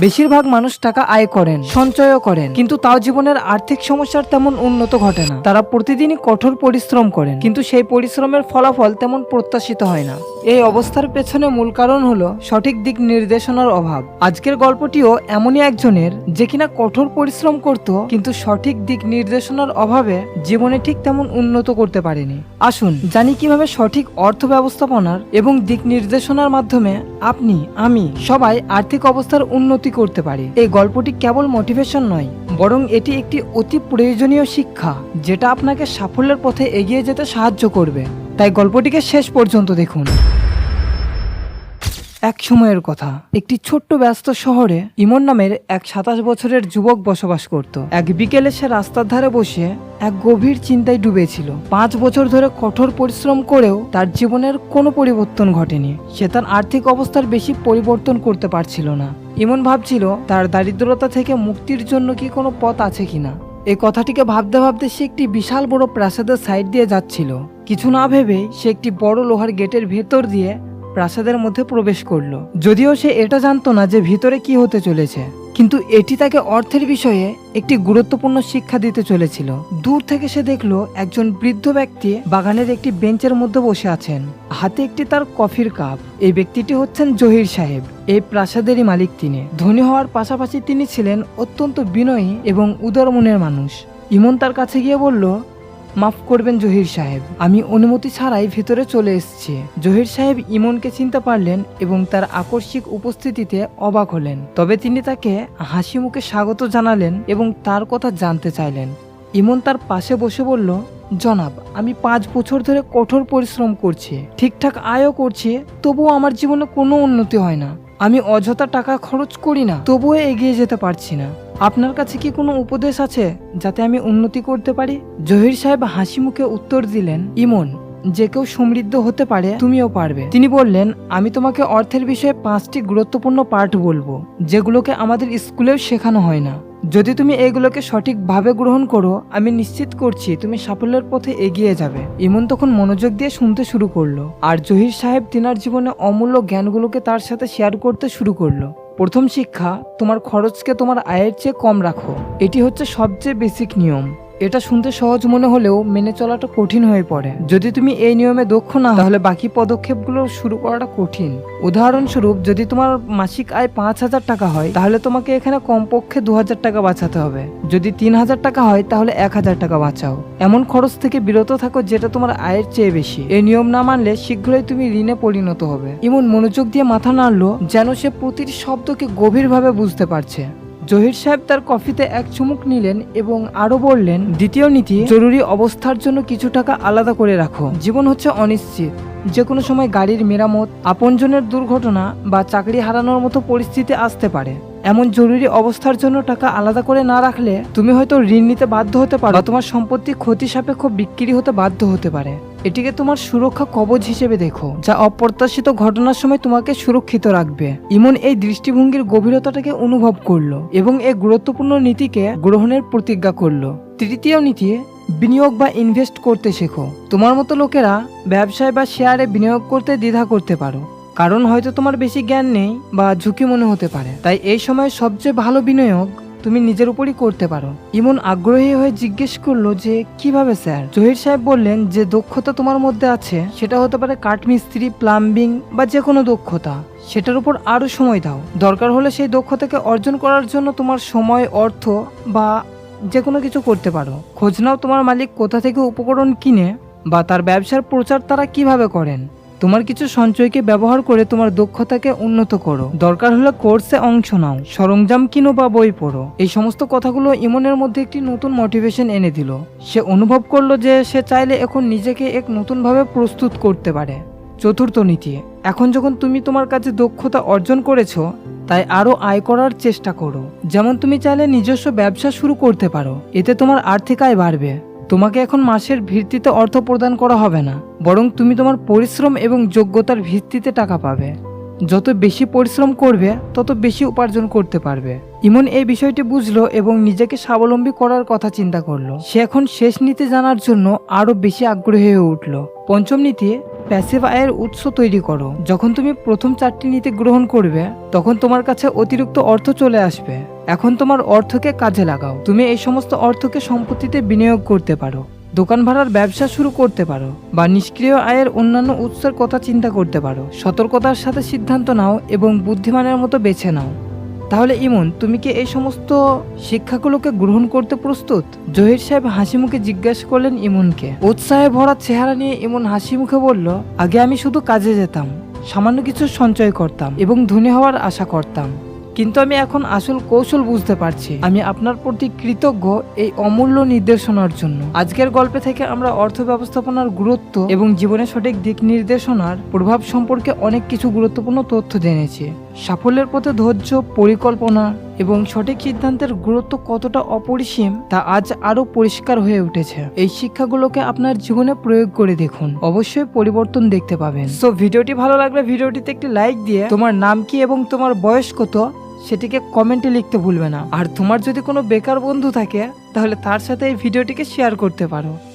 বেশিরভাগ মানুষ টাকা আয় করেন, সঞ্চয়ও করেন। কিন্তু তাও জীবনের আর্থিক সমস্যার তেমন উন্নত ঘটে না। তারা প্রতিদিনই কঠোর পরিশ্রম করেন। কিন্তু সেই পরিশ্রমের ফলাফল তেমন প্রত্যাশিত হয় না। এই অবস্থার পেছনে মূল কারণ হলো সঠিক দিক নির্দেশনার অভাব। আজকের গল্পটিও এমনই একজনের যে কিনা কঠোর পরিশ্রম করত, কিন্তু সঠিক দিক নির্দেশনার অভাবে জীবনে ঠিক তেমন উন্নত করতে পারেনি। আসুন জানি কীভাবে সঠিক অর্থ ব্যবস্থাপনার এবং দিক নির্দেশনার মাধ্যমে আপনি, আমি সবাই আর্থিক অবস্থার উন্নতি করতে পারে। এই গল্পটি কেবল মোটিভেশন নয়, বরং এটি একটি অতি প্রয়োজনীয় শিক্ষা, যেটা আপনাকে সাফল্যের পথে এগিয়ে যেতে সাহায্য করবে। তাই গল্পটিকে শেষ পর্যন্ত দেখুন। এক সময়ের কথা। একটি ছোট্ট ব্যস্ত শহরে ইমন নামের এক সাতাশ বছরের যুবক বসবাস করত। এক বিকেলে সে রাস্তার ধারে বসে এক গভীর চিন্তায় ডুবেছিল। পাঁচ বছর ধরে কঠোর পরিশ্রম করেও তার জীবনের কোনো পরিবর্তন ঘটেনি। সে তার আর্থিক অবস্থার বেশি পরিবর্তন করতে পারছিল না। ইমন ভাবছিল, তার দারিদ্রতা থেকে মুক্তির জন্য কি কোনো পথ আছে কিনা? এই কথাটিকে ভাবতে ভাবতে সে একটি বিশাল বড় প্রাসাদের সাইড দিয়ে যাচ্ছিল। কিছু না ভেবেই সে একটি বড় লোহার গেটের ভেতর দিয়ে প্রাসাদের মধ্যে প্রবেশ করল। যদিও সে এটা জানতো না যে ভিতরে কি হতে চলেছে, কিন্তু এটি তাকে অর্থের বিষয়ে একটি গুরুত্বপূর্ণ শিক্ষা দিতে চলেছিল। দূর থেকে সে দেখল একজন বৃদ্ধ ব্যক্তি বাগানের একটি বেঞ্চের মধ্যে বসে আছেন। হাতে একটি তার কফির কাপ। এই ব্যক্তিটি হচ্ছেন জহির সাহেব। এই প্রাসাদেরই মালিক তিনি। ধনী হওয়ার পাশাপাশি তিনি ছিলেন অত্যন্ত বিনয়ী এবং উদার মনের মানুষ। ইমন তার কাছে গিয়ে বলল মাফ করবেন জহির সাহেব। আমি অনুমতি ছাড়াই ভেতরে চলে এসেছি। জহির সাহেব ইমনকে চিনতে পারলেন এবং তার আকস্মিক উপস্থিতিতে অবাক হলেন। তবে তিনি তাকে হাসি মুখে স্বাগত জানালেন এবং তার কথা জানতে চাইলেন। ইমন তার পাশে বসে বলল, জনাব, আমি পাঁচ বছর ধরে কঠোর পরিশ্রম করছি। ঠিকঠাক আয়ও করছি, তবুও আমার জীবনে কোনো উন্নতি হয় না। আমি অযথা টাকা খরচ করি না, তবুও এগিয়ে যেতে পারছি না। আপনার কাছে কি কোনো উপদেশ আছে যাতে আমি উন্নতি করতে পারি? জহির সাহেব হাসি মুখে উত্তর দিলেন, ইমন, যে কেউ সমৃদ্ধ হতে পারে, তুমিও পারবে। তিনি বললেন, আমি তোমাকে অর্থের বিষয়ে পাঁচটি গুরুত্বপূর্ণ পাঠ বলব, যেগুলোকে আমাদের স্কুলেও শেখানো হয় না। যদি তুমি এগুলোকে সঠিকভাবে গ্রহণ করো, আমি নিশ্চিত করছি তুমি সাফল্যের পথে এগিয়ে যাবে। ইমন তখন মনোযোগ দিয়ে শুনতে শুরু করল, আর জহির সাহেব তিনার জীবনে অমূল্য জ্ঞানগুলোকে তার সাথে শেয়ার করতে শুরু করল। প্রথম শিক্ষা তোমার খরচকে তোমার আয়ের চেয়ে কম রাখো। এটি হচ্ছে সবচেয়ে বেসিক নিয়ম। এটা শুনতে সহজ মনে হলেও মেনে চলাটা কঠিন হয়ে পড়ে। যদি তুমি এই নিয়মে দক্ষ না তাহলে বাকি পদক্ষেপগুলো শুরু করাটা কঠিন। উদাহরণস্বরূপ, যদি তোমার মাসিক আয় পাঁচ হাজার টাকা হয়, তাহলে তোমাকে এখানে কমপক্ষে দু হাজার টাকা বাঁচাতে হবে। যদি তিন হাজার টাকা হয়, তাহলে এক হাজার টাকা বাঁচাও। এমন খরচ থেকে বিরত থাকো যেটা তোমার আয়ের চেয়ে বেশি। এই নিয়ম না মানলে শীঘ্রই তুমি ঋণে পরিণত হবে। এমন মনোযোগ দিয়ে মাথা নাড়লো, যেন সে প্রতিটি শব্দকে গভীরভাবে বুঝতে পারছে। জহির সাহেব তার কফিতে এক চুমুক নিলেন এবং আরও বললেন, দ্বিতীয় নীতি, জরুরি অবস্থার জন্য কিছু টাকা আলাদা করে রাখো। জীবন হচ্ছে অনিশ্চিত। যে কোনো সময় গাড়ির মেরামত, আপনজনের দুর্ঘটনা বা চাকরি হারানোর মতো পরিস্থিতি আসতে পারে। এমন জরুরি অবস্থার জন্য টাকা আলাদা করে না রাখলে তুমি হয়তো ঋণ নিতে বাধ্য হতে পারো তোমার সম্পত্তি ক্ষতি সাপেক্ষ বিক্রি হতে বাধ্য হতে পারে। এটিকে তোমার সুরক্ষা কবচ হিসেবে দেখো, যা অপ্রত্যাশিত ঘটনার সময় তোমাকে সুরক্ষিত রাখবে। ইমন এই দৃষ্টিভঙ্গির গভীরতাটাকে অনুভব করল এবং এই গুরুত্বপূর্ণ নীতিকে গ্রহণের প্রতিজ্ঞা করল। তৃতীয় নীতি, বিনিয়োগ বা ইনভেস্ট করতে শেখো। তোমার মতো লোকেরা ব্যবসায় বা শেয়ারে বিনিয়োগ করতে দ্বিধা করতে পারো, কারণ হয়তো তোমার বেশি জ্ঞান নেই বা ঝুঁকি মনে হতে পারে। তাই এই সময় সবচেয়ে ভালো বিনিয়োগ তুমি নিজের উপরই করতে পারো। ইমন আগ্রহী হয়ে জিজ্ঞেস করল যে, কীভাবে, স্যার? জহির সাহেব বললেন, যে দক্ষতা তোমার মধ্যে আছে, সেটা হতে পারে কাঠমিস্ত্রি, প্লাম্বিং বা যে কোনো দক্ষতা। সেটার উপর আরও সময় দাও। দরকার হলে সেই দক্ষতাকে অর্জন করার জন্য তোমার সময়, অর্থ বা যে কোনো কিছু করতে পারো। খোঁজ নাও তোমার মালিক কোথা থেকে উপকরণ কিনে বা তার ব্যবসার প্রচার তারা কীভাবে করেন। তোমার কিছু সঞ্চয়কে ব্যবহার করে তোমার দক্ষতাকে উন্নত করো। দরকার হলে কোর্সে অংশ নাও। সরঞ্জাম কিনো বা বই পড়ো। এই সমস্ত কথাগুলো ইমনের মধ্যে একটি নতুন মোটিভেশন এনে দিল। সে অনুভব করল যে সে চাইলে এখন নিজেকে এক নতুনভাবে প্রস্তুত করতে পারে। চতুর্থ নীতি, এখন যখন তুমি তোমার কাছে দক্ষতা অর্জন করেছ, তাই আরও আয় করার চেষ্টা করো। যেমন তুমি চাইলে নিজস্ব ব্যবসা শুরু করতে পারো। এতে তোমার আর্থিক আয় বাড়বে। তোমাকে এখন মাসের ভিত্তিতে অর্থ প্রদান করা হবে না, বরং তুমি তোমার পরিশ্রম এবং যোগ্যতার ভিত্তিতে টাকা পাবে। যত বেশি পরিশ্রম করবে, তত বেশি উপার্জন করতে পারবে। ইমন এই বিষয়টি বুঝলো এবং নিজেকে স্বাবলম্বী করার কথা চিন্তা করল। সে এখন শেষ নীতি জানার জন্য আরও বেশি আগ্রহী হয়ে উঠল। পঞ্চম নীতি প্যাসিভ আয়ের উৎস তৈরি করো। যখন তুমি প্রথম চারটি নীতি গ্রহণ করবে, তখন তোমার কাছে অতিরিক্ত অর্থ চলে আসবে। এখন তোমার অর্থকে কাজে লাগাও। তুমি এই সমস্ত অর্থকে সম্পত্তিতে বিনিয়োগ করতে পারো। দোকান ভাড়ার ব্যবসা শুরু করতে পারো বা নিষ্ক্রিয় আয়ের অন্যান্য উৎসের কথা চিন্তা করতে পারো। সতর্কতার সাথে সিদ্ধান্ত নাও এবং বুদ্ধিমানের মতো বেছে নাও। তাহলে ইমন, তুমি কি এই সমস্ত শিক্ষাগুলোকে গ্রহণ করতে প্রস্তুত? জহির সাহেব হাসি মুখে জিজ্ঞাসা করলেন ইমনকে। উৎসাহে ভরা চেহারা নিয়ে ইমন হাসি মুখে বলল, আগে আমি শুধু কাজে যেতাম, সামান্য কিছু সঞ্চয় করতাম এবং ধনী হওয়ার আশা করতাম। কিন্তু আমি এখন আসল কৌশল বুঝতে পারছি। আমি আপনার প্রতি কৃতজ্ঞ এই অমূল্য নির্দেশনার জন্য। আজকের গল্পে থেকে আমরা অর্থ ব্যবস্থাপনার গুরুত্ব এবং জীবনের সঠিক দিক নির্দেশনার প্রভাব সম্পর্কে অনেক কিছু গুরুত্বপূর্ণ তথ্য জেনেছি। সাফল্যের পথে ধৈর্য, পরিকল্পনা এবং সঠিক সিদ্ধান্তের গুরুত্ব কতটা অপরিসীম তা আজ আরও পরিষ্কার হয়ে উঠেছে। এই শিক্ষাগুলোকে আপনার জীবনে প্রয়োগ করে দেখুন। অবশ্যই পরিবর্তন দেখতে পাবেন। সো ভিডিওটি ভালো লাগলে ভিডিওটিতে একটি লাইক দিয়ে তোমার নাম কি এবং তোমার বয়স কত সেটিকে কমেন্টে লিখতে ভুলবে না। আর তোমার যদি কোনো বেকার বন্ধু থাকে, তাহলে তার সাথে এই ভিডিওটিকে শেয়ার করতে পারো।